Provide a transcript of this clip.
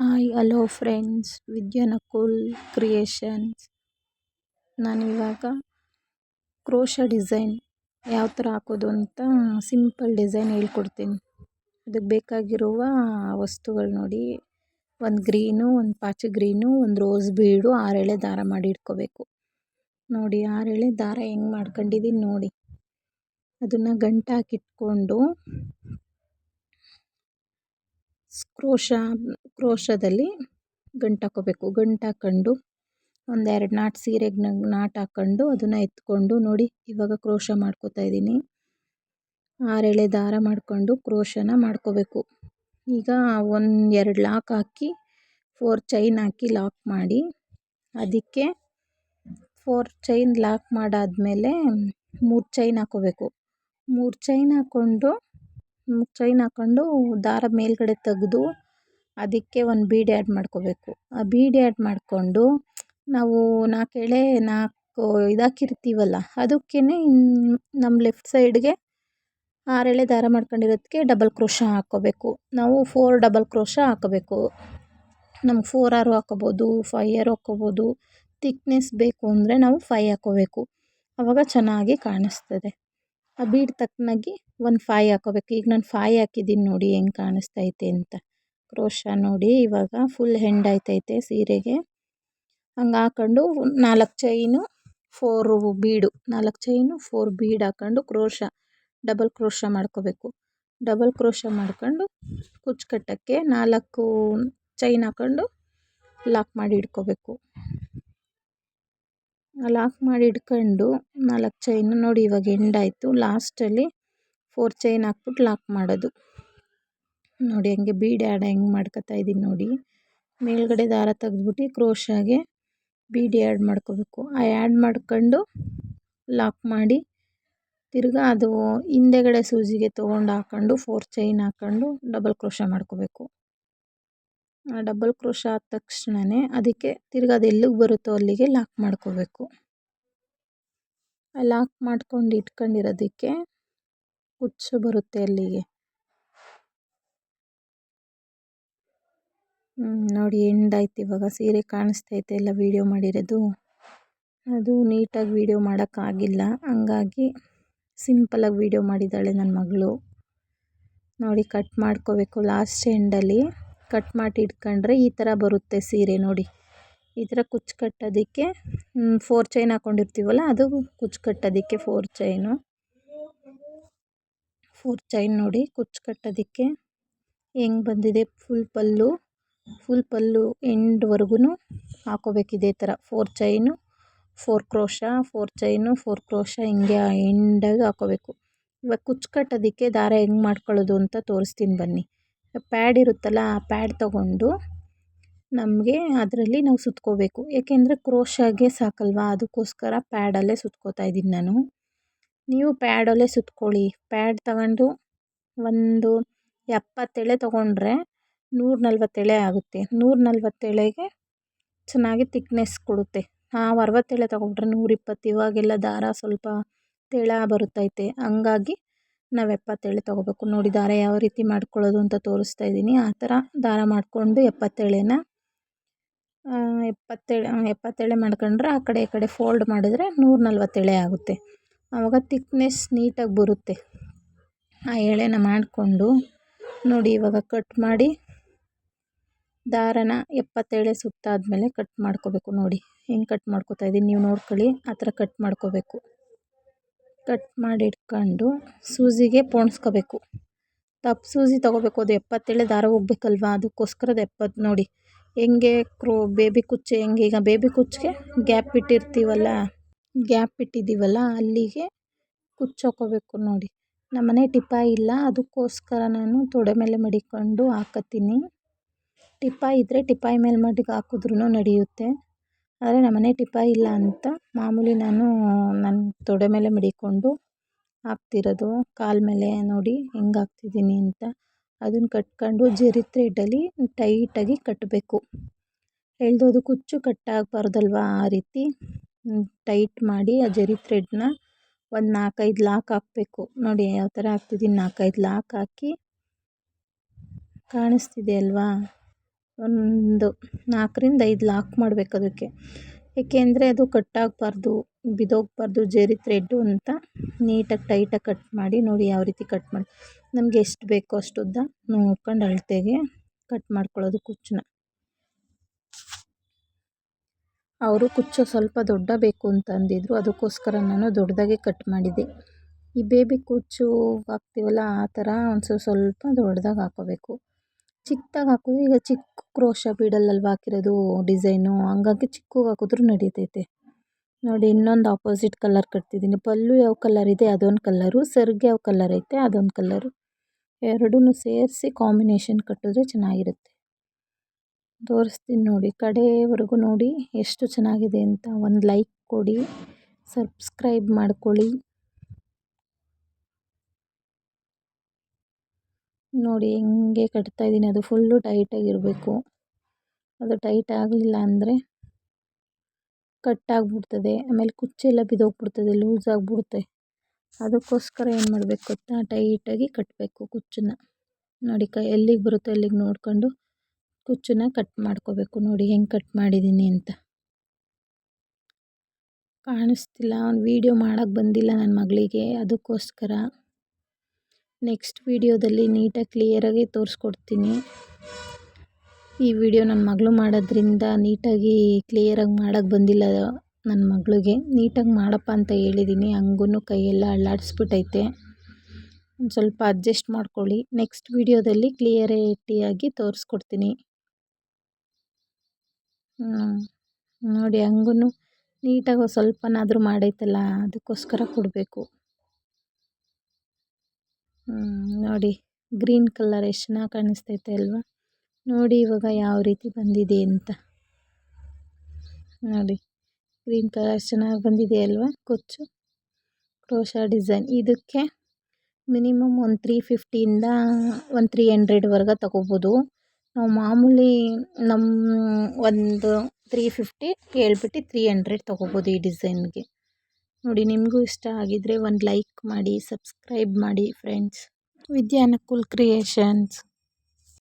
Hi, hello friends. Vidyanakul creations. ನಾನಿವಾಗ crochet design ಯಾವ ಥರ ಹಾಕೋದು ಅಂತ ಸಿಂಪಲ್ ಡಿಸೈನ್ ಹೇಳ್ಕೊಡ್ತೀನಿ. ಅದಕ್ಕೆ ಬೇಕಾಗಿರುವ ವಸ್ತುಗಳು ನೋಡಿ. ಒಂದು ಗ್ರೀನು, ಒಂದು ಪಾಚಿ ಗ್ರೀನು, ಒಂದು ರೋಸ್ ಬೀಡು ಆರೆಳೆ ದಾರ ಮಾಡಿ ಇಟ್ಕೋಬೇಕು. ನೋಡಿ ಆರೆಳೆ ದಾರ ಹೆಂಗೆ ಮಾಡ್ಕೊಂಡಿದ್ದೀನಿ ನೋಡಿ. ಅದನ್ನು ಗಂಟಾಕಿಟ್ಕೊಂಡು ಕ್ರೋಶ ಕ್ರೋಶದಲ್ಲಿ ಗಂಟು ಹಾಕ್ಕೋಬೇಕು. ಗಂಟು ಹಾಕ್ಕೊಂಡು ಒಂದೆರಡು ನಾಟ್ ಸೀರೆಗೆ ನಾಟ್ ಹಾಕ್ಕೊಂಡು ಅದನ್ನು ಎತ್ಕೊಂಡು ನೋಡಿ ಇವಾಗ ಕ್ರೋಶ ಮಾಡ್ಕೋತಾ ಇದ್ದೀನಿ. ಆರೆಳೆ ದಾರ ಮಾಡಿಕೊಂಡು ಕ್ರೋಶನ ಮಾಡ್ಕೋಬೇಕು. ಈಗ ಒಂದು ಎರಡು ಲಾಕ್ ಹಾಕಿ, ಫೋರ್ ಚೈನ್ ಹಾಕಿ ಲಾಕ್ ಮಾಡಿ, ಅದಕ್ಕೆ ಫೋರ್ ಚೈನ್ ಲಾಕ್ ಮಾಡಾದಮೇಲೆ ಮೂರು ಚೈನ್ ಹಾಕ್ಕೋಬೇಕು. ಮೂರು ಚೈನ್ ಹಾಕ್ಕೊಂಡು ಚೈನ್ ಹಾಕ್ಕೊಂಡು ದಾರ ಮೇಲ್ಗಡೆ ತೆಗೆದು ಅದಕ್ಕೆ ಒಂದು ಬೀಡ್ ಆ್ಯಡ್ ಮಾಡ್ಕೋಬೇಕು. ಆ ಬೀಡ್ ಆ್ಯಡ್ ಮಾಡಿಕೊಂಡು ನಾವು ನಾಲ್ಕು ಎಳೆ ನಾಲ್ಕು ಇದಾಕಿರ್ತೀವಲ್ಲ ಅದಕ್ಕೇ ನಮ್ಮ ಲೆಫ್ಟ್ ಸೈಡ್ಗೆ ಆರು ಎಳೆ ದಾರ ಮಾಡ್ಕೊಂಡಿರೋದಕ್ಕೆ ಡಬಲ್ ಕ್ರೋಶ ಹಾಕ್ಕೋಬೇಕು. ನಾವು ಫೋರ್ ಡಬಲ್ ಕ್ರೋಶ ಹಾಕ್ಕೋಬೇಕು. ನಮ್ಗೆ ಫೋರ್ ಆರು ಹಾಕ್ಕೋಬೋದು ಫೈ ಆರು ಹಾಕ್ಕೋಬೋದು ತಿಕ್ನೆಸ್ ಬೇಕು ಅಂದರೆ ನಾವು ಫೈ ಹಾಕ್ಕೋಬೇಕು. ಆವಾಗ ಚೆನ್ನಾಗಿ ಕಾಣಿಸ್ತದೆ. ಆ ಬೀಡ್ ತಕ್ಕನಾಗಿ ಒಂದು ಫೈ ಹಾಕ್ಕೋಬೇಕು. ಈಗ ನಾನು ಫೈ ಹಾಕಿದ್ದೀನಿ ನೋಡಿ ಹೆಂಗೆ ಕಾಣಿಸ್ತೈತೆ ಅಂತ. ಕ್ರೋಶ ನೋಡಿ ಇವಾಗ ಫುಲ್ ಹೆಂಡ್ ಆಯ್ತೈತೆ ಸೀರೆಗೆ. ಹಂಗೆ ಹಾಕ್ಕೊಂಡು ನಾಲ್ಕು ಚೈನು ಫೋರು ಬೀಡು ನಾಲ್ಕು ಚೈನು ಫೋರ್ ಬೀಡ್ ಹಾಕ್ಕೊಂಡು ಕ್ರೋಶ ಡಬಲ್ ಕ್ರೋಶ ಮಾಡ್ಕೋಬೇಕು. ಡಬಲ್ ಕ್ರೋಶ ಮಾಡ್ಕೊಂಡು ಕುಚ್ಚು ಕಟ್ಟಕ್ಕೆ ನಾಲ್ಕು ಚೈನ್ ಹಾಕ್ಕೊಂಡು ಲಾಕ್ ಮಾಡಿ ಇಡ್ಕೋಬೇಕು ಲಾಕ್ ಮಾಡಿ ಇಟ್ಕೊಂಡು ನಾಲ್ಕು ಚೈನು ನೋಡಿ ಇವಾಗ ಎಂಡ್ ಆಯಿತು. ಲಾಸ್ಟಲ್ಲಿ ಫೋರ್ ಚೈನ್ ಹಾಕ್ಬಿಟ್ಟು ಲಾಕ್ ಮಾಡೋದು. ನೋಡಿ ಹಂಗೆ ಬೀಡ್ ಆ್ಯಡ್ ಹೆಂಗೆ ಮಾಡ್ಕೊತಾ ಇದ್ದೀನಿ ನೋಡಿ. ಮೇಲ್ಗಡೆ ದಾರ ತೆಗೆದ್ಬಿಟ್ಟು ಕ್ರೋಶಾಗೆ ಬೀಡ್ ಆ್ಯಡ್ ಮಾಡ್ಕೋಬೇಕು. ಆ ಆ್ಯಡ್ ಮಾಡ್ಕೊಂಡು ಲಾಕ್ ಮಾಡಿ ತಿರ್ಗಾ ಅದು ಹಿಂದೆಗಡೆ ಸೂಜಿಗೆ ತೊಗೊಂಡು ಹಾಕ್ಕೊಂಡು ಫೋರ್ ಚೈನ್ ಹಾಕ್ಕೊಂಡು ಡಬಲ್ ಕ್ರೋಶ ಮಾಡ್ಕೋಬೇಕು. ಆ ಡಬಲ್ ಕ್ರೋಶ ಆದ ತಕ್ಷಣವೇ ಅದಕ್ಕೆ ತಿರ್ಗಾ ಅದು ಎಲ್ಲಿಗೆ ಬರುತ್ತೋ ಅಲ್ಲಿಗೆ ಲಾಕ್ ಮಾಡ್ಕೋಬೇಕು. ಲಾಕ್ ಮಾಡ್ಕೊಂಡು ಇಟ್ಕೊಂಡಿರೋದಕ್ಕೆ ಹುಚ್ಚು ಬರುತ್ತೆ ಅಲ್ಲಿಗೆ. ನೋಡಿ ಎಂಡ್ ಆಯ್ತು ಇವಾಗ. ಸೀರೆ ಕಾಣಿಸ್ತೈತೆ ಎಲ್ಲ ವೀಡಿಯೋ ಮಾಡಿರೋದು. ಅದು ನೀಟಾಗಿ ವೀಡಿಯೋ ಮಾಡೋಕ್ಕಾಗಿಲ್ಲ. ಹಂಗಾಗಿ ಸಿಂಪಲಾಗಿ ವೀಡಿಯೋ ಮಾಡಿದ್ದಾಳೆ ನನ್ನ ಮಗಳು. ನೋಡಿ ಕಟ್ ಮಾಡ್ಕೋಬೇಕು ಲಾಸ್ಟ್ ಎಂಡಲ್ಲಿ ಕಟ್ ಮಾಡಿ ಇಟ್ಕೊಂಡ್ರೆ ಈ ಥರ ಬರುತ್ತೆ ಸೀರೆ ನೋಡಿ. ಈ ಥರ ಕುಚ್ಚು ಕಟ್ಟೋದಕ್ಕೆ ಫೋರ್ ಚೈನ್ ಹಾಕ್ಕೊಂಡಿರ್ತೀವಲ್ಲ ಅದು ಕುಚ್ಚು ಕಟ್ಟೋದಕ್ಕೆ ಫೋರ್ ಚೈನು ಫೋರ್ ಚೈನ್ ನೋಡಿ ಕುಚ್ಚು ಕಟ್ಟೋದಕ್ಕೆ ಹೆಂಗೆ ಬಂದಿದೆ ಫುಲ್ ಪಲ್ಲು. ಫುಲ್ ಪಲ್ಲು ಎಂಡ್ವರೆಗೂ ಹಾಕ್ಕೋಬೇಕು ಇದೇ ಥರ. Four chain four crochet four chain four crochet ಹಿಂಗೆ ಎಂಡಾಗಿ ಹಾಕ್ಕೋಬೇಕು ಇವಾಗ ಕುಚ್ಚು ಕಟ್ಟೋದಕ್ಕೆ ದಾರ ಹೆಂಗೆ ಮಾಡ್ಕೊಳ್ಳೋದು ಅಂತ ತೋರಿಸ್ತೀನಿ ಬನ್ನಿ. ಪ್ಯಾಡ್ ಇರುತ್ತಲ್ಲ ಆ ಪ್ಯಾಡ್ ತೊಗೊಂಡು ನಮಗೆ ಅದರಲ್ಲಿ ನಾವು ಸುತ್ಕೋಬೇಕು. ಏಕೆಂದರೆ ಕ್ರೋಶಾಗೆ ಸಾಕಲ್ವಾ? ಅದಕ್ಕೋಸ್ಕರ ಪ್ಯಾಡಲ್ಲೇ ಸುತ್ಕೋತಾ ಇದ್ದೀನಿ ನಾನು. ನೀವು ಪ್ಯಾಡಲ್ಲೇ ಸುತ್ಕೊಳ್ಳಿ. ಪ್ಯಾಡ್ ತಗೊಂಡು ಒಂದು ಎಪ್ಪತ್ತೆಳೆ ತೊಗೊಂಡ್ರೆ ನೂರ ನಲ್ವತ್ತು ಎಳೆ ಆಗುತ್ತೆ. ನೂರ ನಲ್ವತ್ತು ಚೆನ್ನಾಗಿ ತಿಕ್ನೆಸ್ ಕೊಡುತ್ತೆ. ನಾವು ಅರವತ್ತು ಎಳೆ ತೊಗೊಂಡ್ರೆ ನೂರಿಪ್ಪತ್ತು, ಇವಾಗೆಲ್ಲ ದಾರ ಸ್ವಲ್ಪ ತೆಳ ಬರುತ್ತೈತೆ. ಹಂಗಾಗಿ ನಾವು ಎಪ್ಪತ್ತು ಎಳೆ ತೊಗೋಬೇಕು. ನೋಡಿ, ದಾರ ಯಾವ ರೀತಿ ಮಾಡ್ಕೊಳ್ಳೋದು ಅಂತ ತೋರಿಸ್ತಾ ಇದ್ದೀನಿ. ಆ ಥರ ದಾರ ಮಾಡಿಕೊಂಡು ಎಪ್ಪತ್ತೇಳೆನ ಎಪ್ಪತ್ತೇಳೆ ಎಪ್ಪತ್ತೇಳೆ ಎಪ್ಪತ್ತೆಳೆ ಮಾಡ್ಕೊಂಡ್ರೆ ಆ ಕಡೆ ಈ ಕಡೆ ಫೋಲ್ಡ್ ಮಾಡಿದ್ರೆ ನೂರ ನಲ್ವತ್ತು ಎಳೆ ಆಗುತ್ತೆ. ಆವಾಗ ತಿಕ್ನೆಸ್ ನೀಟಾಗಿ ಬರುತ್ತೆ. ಆ ಎಳೆನ ಮಾಡಿಕೊಂಡು ನೋಡಿ, ಇವಾಗ ಕಟ್ ಮಾಡಿ ದಾರನ ಎಪ್ಪತ್ತೇಳೆ ಸುತ್ತಾದ್ಮೇಲೆ ಕಟ್ ಮಾಡ್ಕೋಬೇಕು ನೋಡಿ. ಹೆಂಗೆ ಕಟ್ ಮಾಡ್ಕೋತಾ ಇದ್ದೀನಿ ನೀವು ನೋಡ್ಕೊಳ್ಳಿ. ಆ ಥರ ಕಟ್ ಮಾಡ್ಕೋಬೇಕು. ಕಟ್ ಮಾಡಿ ಇಟ್ಕೊಂಡು ಸೂಜಿಗೆ ಪೋಣಿಸ್ಕೋಬೇಕು. ತಪ್ಪು ಸೂಜಿ ತೊಗೋಬೇಕು. ಅದು ಎಪ್ಪತ್ತೇಳೆ ದಾರ ಹೋಗ್ಬೇಕಲ್ವಾ? ಅದಕ್ಕೋಸ್ಕರದ ಎಪ್ಪತ್ತು ನೋಡಿ. ಹೆಂಗೆ ಕ್ರೋ, ಬೇಬಿ ಕುಚ್ಚು ಹೆಂಗೆ? ಈಗ ಬೇಬಿ ಕುಚ್ಚಿಗೆ ಗ್ಯಾಪ್ ಇಟ್ಟಿರ್ತೀವಲ್ಲ, ಗ್ಯಾಪ್ ಇಟ್ಟಿದ್ದೀವಲ್ಲ, ಅಲ್ಲಿಗೆ ಕುಚ್ಚು ಹಾಕ್ಕೋಬೇಕು ನೋಡಿ. ನಮ್ಮನೆ ಟಿಪಾಯಿ ಇಲ್ಲ. ಅದಕ್ಕೋಸ್ಕರ ನಾನು ತೊಡೆ ಮೇಲೆ ಮಡಿಕೊಂಡು ಹಾಕತ್ತೀನಿ. ಟಿಪಾಯಿ ಇದ್ದರೆ ಟಿಪಾಯಿ ಮೇಲೆ ಮಡ್ಗಿ ಹಾಕಿದ್ರೂ ನಡೆಯುತ್ತೆ. ಆದರೆ ನಮ್ಮನೆ ಟಿಪಾಯಿ ಇಲ್ಲ ಅಂತ ಮಾಮೂಲಿ ನಾನು ನನ್ನ ತೊಡೆ ಮೇಲೆ ಮಡಿಕೊಂಡು ಹಾಕ್ತಿರೋದು. ಕಾಲ ಮೇಲೆ ನೋಡಿ ಹೆಂಗೆ ಹಾಕ್ತಿದ್ದೀನಿ ಅಂತ. ಅದನ್ನು ಕಟ್ಕೊಂಡು ಜರಿ ತ್ರೆಡ್ಡಲ್ಲಿ ಟೈಟಾಗಿ ಕಟ್ಟಬೇಕು ಎಳ್ದೋದು ಕುಚ್ಚು ಕಟ್ಟಾಗಬಾರ್ದಲ್ವ ಆ ರೀತಿ? ಟೈಟ್ ಮಾಡಿ ಆ ಜರಿ ಥ್ರೆಡ್ನ ಒಂದು ನಾಲ್ಕೈದು ಲಾಕ್ ಹಾಕಬೇಕು. ನೋಡಿ ಯಾವ ಥರ ಹಾಕ್ತಿದ್ದೀನಿ ನಾಲ್ಕೈದು ಲಾಕ್ ಹಾಕಿ ಕಾಣಿಸ್ತಿದೆ ಅಲ್ವಾ? ಒಂದು ನಾಲ್ಕರಿಂದ ಐದು ಲಾಕ್ ಮಾಡಬೇಕು ಅದಕ್ಕೆ. ಏಕೆಂದರೆ ಅದು ಕಟ್ಟಾಗಬಾರ್ದು, ಬಿದ್ದೋಗಬಾರ್ದು, ಜರಿ ಥ್ರೆಡ್ಡು ಅಂತ ನೀಟಾಗಿ ಟೈಟಾಗಿ ಕಟ್ ಮಾಡಿ ನೋಡಿ ಯಾವ ರೀತಿ ಕಟ್ ಮಾಡಿ, ನಮಗೆ ಎಷ್ಟು ಬೇಕೋ ಅಷ್ಟು ಉದ್ದ ನೋಡ್ಕೊಂಡು ಅಳತೆಗೆ ಕಟ್ ಮಾಡ್ಕೊಳ್ಳೋದು ಕುಚ್ಚನ್ನ ಅವರು ಕುಚ್ಚು ಸ್ವಲ್ಪ ದೊಡ್ಡ ಬೇಕು ಅಂತ ಅಂದಿದ್ರು, ಅದಕ್ಕೋಸ್ಕರ ನಾನು ದೊಡ್ಡದಾಗೆ ಕಟ್ ಮಾಡಿದ್ದೆ ಈ ಬೇಬಿ ಕುಚ್ಚು ಹಾಕ್ತೀವಲ್ಲ ಆ ಥರ ಒಂದು ಸ್ವಲ್ಪ ದೊಡ್ಡದಾಗಿ ಹಾಕೋಬೇಕು ಚಿಕ್ಕದಾಗಿ ಹಾಕಿದ್ರೆ ಈಗ ಚಿಕ್ಕ ಕ್ರೋಶ ಬೀಡಲ್ಲಲ್ವ ಹಾಕಿರೋದು ಡಿಸೈನು, ಹಂಗಾಗಿ ಚಿಕ್ಕಗೆ ಹಾಕಿದ್ರೂ ನಡಿತೈತೆ. ನೋಡಿ, ಇನ್ನೊಂದು ಆಪೋಸಿಟ್ ಕಲರ್ ಕಟ್ತಿದ್ದೀನಿ. ಪಲ್ಲು ಯಾವ ಕಲರ್ ಇದೆ, ಅದೊಂದು ಕಲರು ಸೆರ್ಗೆ ಯಾವ ಕಲರ್ ಐತೆ, ಅದೊಂದು ಕಲರು ಎರಡೂ ಸೇರಿಸಿ ಕಾಂಬಿನೇಷನ್ ಕಟ್ಟಿದ್ರೆ ಚೆನ್ನಾಗಿರುತ್ತೆ. ತೋರಿಸ್ತೀನಿ ನೋಡಿ, ಕಡೆವರೆಗೂ ನೋಡಿ ಎಷ್ಟು ಚೆನ್ನಾಗಿದೆ ಅಂತ. ಒಂದು ಲೈಕ್ ಕೊಡಿ ಸಬ್ಸ್ಕ್ರೈಬ್ ಮಾಡ್ಕೊಳ್ಳಿ. ನೋಡಿ ಹೆಂಗೆ ಕಟ್ತಾ ಇದ್ದೀನಿ. ಅದು ಫುಲ್ಲು ಟೈಟಾಗಿರಬೇಕು ಅದು ಟೈಟ್ ಆಗಲಿಲ್ಲ ಅಂದರೆ ಕಟ್ಟಾಗ್ಬಿಡ್ತದೆ. ಆಮೇಲೆ ಕುಚ್ಚೆಲ್ಲ ಬಿದ್ದೋಗ್ಬಿಡ್ತದೆ ಲೂಸ್ ಆಗಿಬಿಡುತ್ತೆ. ಅದಕ್ಕೋಸ್ಕರ ಏನು ಮಾಡಬೇಕು ಗೊತ್ತಾ? ಟೈಟಾಗಿ ಕಟ್ಟಬೇಕು ಕುಚ್ಚನ್ನ. ನೋಡಿ ಕೈ ಎಲ್ಲಿಗೆ ಬರುತ್ತೆ ಅಲ್ಲಿಗೆ ನೋಡಿಕೊಂಡು ಕುಚ್ಚನ್ನ ಕಟ್ ಮಾಡ್ಕೋಬೇಕು. ನೋಡಿ ಹೆಂಗೆ ಕಟ್ ಮಾಡಿದ್ದೀನಿ ಅಂತ. ಕಾಣಿಸ್ತಿಲ್ಲ. ಅವ್ನು ವೀಡಿಯೋ ಮಾಡೋಕ್ಕೆ ಬಂದಿಲ್ಲ ನನ್ನ ಮಗಳಿಗೆ. ಅದಕ್ಕೋಸ್ಕರ. ನೆಕ್ಸ್ಟ್ ವೀಡಿಯೋದಲ್ಲಿ ನೀಟಾಗಿ ಕ್ಲಿಯರಾಗಿ ತೋರಿಸ್ಕೊಡ್ತೀನಿ. ಈ ವಿಡಿಯೋ ನನ್ನ ಮಗಳು ಮಾಡೋದ್ರಿಂದ ನೀಟಾಗಿ ಕ್ಲಿಯರಾಗಿ ಮಾಡೋಕ್ಕೆ ಬಂದಿಲ್ಲ ನನ್ನ ಮಗಳಿಗೆ. ನೀಟಾಗಿ ಮಾಡಪ್ಪ ಅಂತ ಹೇಳಿದ್ದೀನಿ. ಹಂಗೂ ಕೈಯೆಲ್ಲ ಅಳ್ಳಾಡಿಸ್ಬಿಟ್ಟೈತೆ ಒಂದು ಸ್ವಲ್ಪ ಅಡ್ಜಸ್ಟ್ ಮಾಡ್ಕೊಳ್ಳಿ. ನೆಕ್ಸ್ಟ್ ವಿಡಿಯೋದಲ್ಲಿ ಕ್ಲಿಯರಿಟಿಯಾಗಿ ತೋರಿಸ್ಕೊಡ್ತೀನಿ. ನೋಡಿ ಹಂಗೂ ನೀಟಾಗಿ ಸ್ವಲ್ಪನಾದರೂ ಮಾಡೈತಲ್ಲ, ಅದಕ್ಕೋಸ್ಕರ ಕೊಡಬೇಕು. ನೋಡಿ, ಗ್ರೀನ್ ಕಲರ್ ಎಷ್ಟು ಚೆನ್ನಾಗಿ ಕಾಣಿಸ್ತೈತೆ ಅಲ್ವಾ? ನೋಡಿ ಇವಾಗ ಯಾವ ರೀತಿ ಬಂದಿದೆ ಅಂತ. ನೋಡಿ, ಗ್ರೀನ್ ಕಲರ್ ಚೆನ್ನಾಗಿ ಬಂದಿದೆ ಅಲ್ವಾ ಕೊಚ್ಚು? Crochet design. ಇದಕ್ಕೆ ಮಿನಿಮಮ್ ಒಂದು ತ್ರೀ ಫಿಫ್ಟಿಯಿಂದ ಒಂದು ತ್ರೀ ಹಂಡ್ರೆಡ್ವರೆಗೆ ತಗೋಬೋದು. ನಾವು ಮಾಮೂಲಿ ನಮ್ಮ ಒಂದು ತ್ರೀ ಫಿಫ್ಟಿ ಹೇಳ್ಬಿಟ್ಟು ತ್ರೀ ಹಂಡ್ರೆಡ್ ತಗೋಬೋದು ಈ ಡಿಸೈನ್ಗೆ. ನೋಡಿ ನಿಮಗೂ ಇಷ್ಟ ಆಗಿದ್ದರೆ ಒಂದು ಲೈಕ್ ಮಾಡಿ ಸಬ್ಸ್ಕ್ರೈಬ್ ಮಾಡಿ ಫ್ರೆಂಡ್ಸ್ ವಿದ್ಯಾನುಕೂಲ್ ಕ್ರಿಯೇಷನ್ಸ್